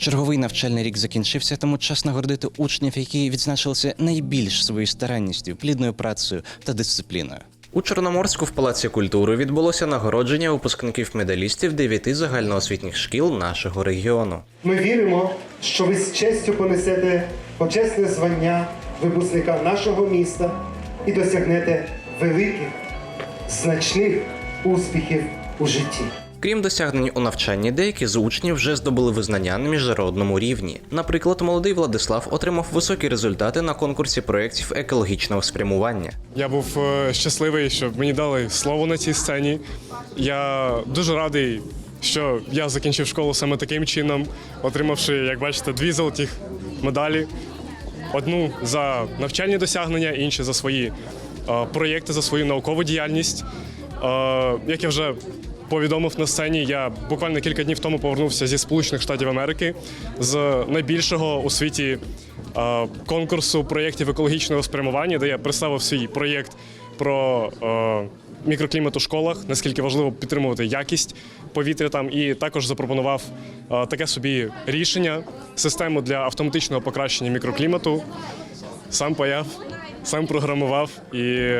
Черговий навчальний рік закінчився, тому час нагородити учнів, які відзначилися найбільш своєю старанністю, плідною працею та дисципліною. У Чорноморську в Палаці культури відбулося нагородження випускників медалістів дев'яти загальноосвітніх шкіл нашого регіону. Ми віримо, що ви з честю понесете почесне звання випускника нашого міста і досягнете великих, значних успіхів у житті. Крім досягнень у навчанні, деякі з учнів вже здобули визнання на міжнародному рівні. Наприклад, молодий Владислав отримав високі результати на конкурсі проєктів екологічного спрямування. Я був е, щасливий, що мені дали слово на цій сцені. Я дуже радий, що я закінчив школу саме таким чином, отримавши, як бачите, дві золотих медалі. Одну за навчальні досягнення, іншу за свої е, проєкти, за свою наукову діяльність. Е, як я вже повідомив на сцені, я буквально кілька днів тому повернувся зі Сполучених Штатів Америки з найбільшого у світі конкурсу проєктів екологічного спрямування, де я представив свій проєкт про мікроклімат у школах, наскільки важливо підтримувати якість повітря там, і також запропонував таке собі рішення, систему для автоматичного покращення мікроклімату. Сам паяв, сам програмував і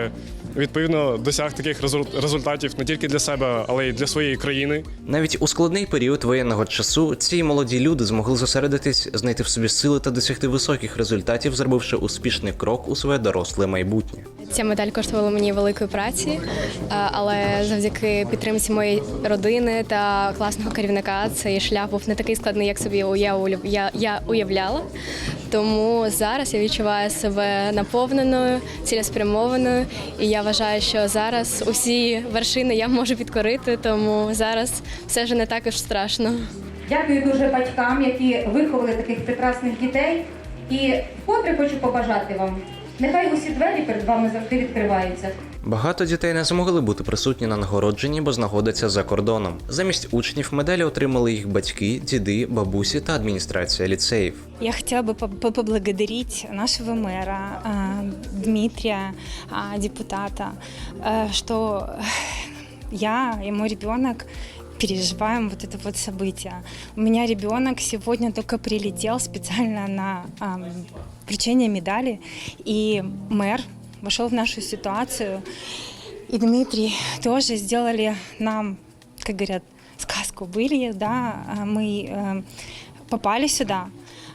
відповідно досяг таких результатів не тільки для себе, але й для своєї країни. Навіть у складний період воєнного часу ці молоді люди змогли зосередитись, знайти в собі сили та досягти високих результатів, зробивши успішний крок у своє доросле майбутнє. Ця медаль коштувала мені великої праці, але завдяки підтримці моєї родини та класного керівника цей шлях був не такий складний, як собі я уяв- я- я уявляла. Тому зараз я відчуваю себе наповненою, цілеспрямованою, і я вважаю, що зараз усі вершини я можу підкорити, тому зараз все ж не так і страшно. Дякую дуже батькам, які виховали таких прекрасних дітей. І вкотре хочу побажати вам. Нехай усі двері перед вами завжди відкриваються. Багато дітей не змогли бути присутні на нагородженні, бо знаходяться за кордоном. Замість учнів медалі отримали їх батьки, діди, бабусі та адміністрація ліцеїв. Я хотела бы по- по- поблагодарить нашего мэра э, Дмитрия, а, депутата, э, что я и мой ребенок переживаем вот это вот событие. У меня ребенок сегодня только прилетел специально на ам, вручение медали, и мэр вошел в нашу ситуацию, и Дмитрий тоже сделали нам, как говорят, сказку были, да, а мы э, попали сюда,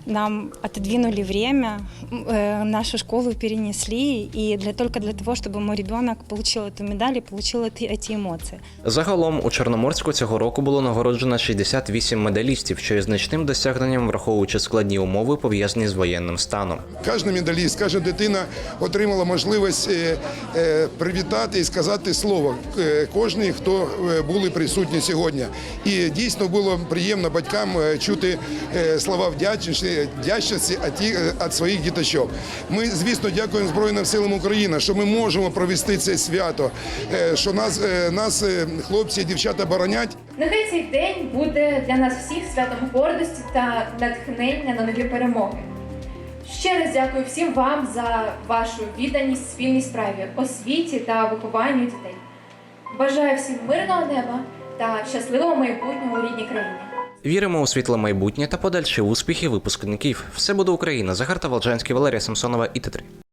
нам отодвинули время, м, э, нашу школу перенесли, и для, только для того, чтобы мой ребенок получил эту медаль и получил эти, эти эмоции. Загалом у Чорноморську цього року було нагороджено 68 медалістів, що є значним досягненням, враховуючи складні умови, пов'язані з воєнним станом. Кожна медаліст, кожна дитина отримала можливість е, е, привітати і сказати слово е, кожній, хто е, були присутні сьогодні. І дійсно було приємно батькам е, чути е, слова вдячності, вдячності від, е, своїх діточок. Ми, звісно, дякуємо Збройним силам України, що ми можемо провести це свято, е, що нас, е, нас хлопці і дівчата боронять. Нехай цей день буде для нас всіх святом гордості та натхнення на нові перемоги. Ще раз дякую всім вам за вашу відданість спільній справі, освіті та вихованню дітей. Бажаю всім мирного неба та щасливого майбутнього у рідній країні. Віримо у світле майбутнє та подальші успіхи випускників. Все буде Україна. Захар Волчанський, Валерія Самсонова і Т3.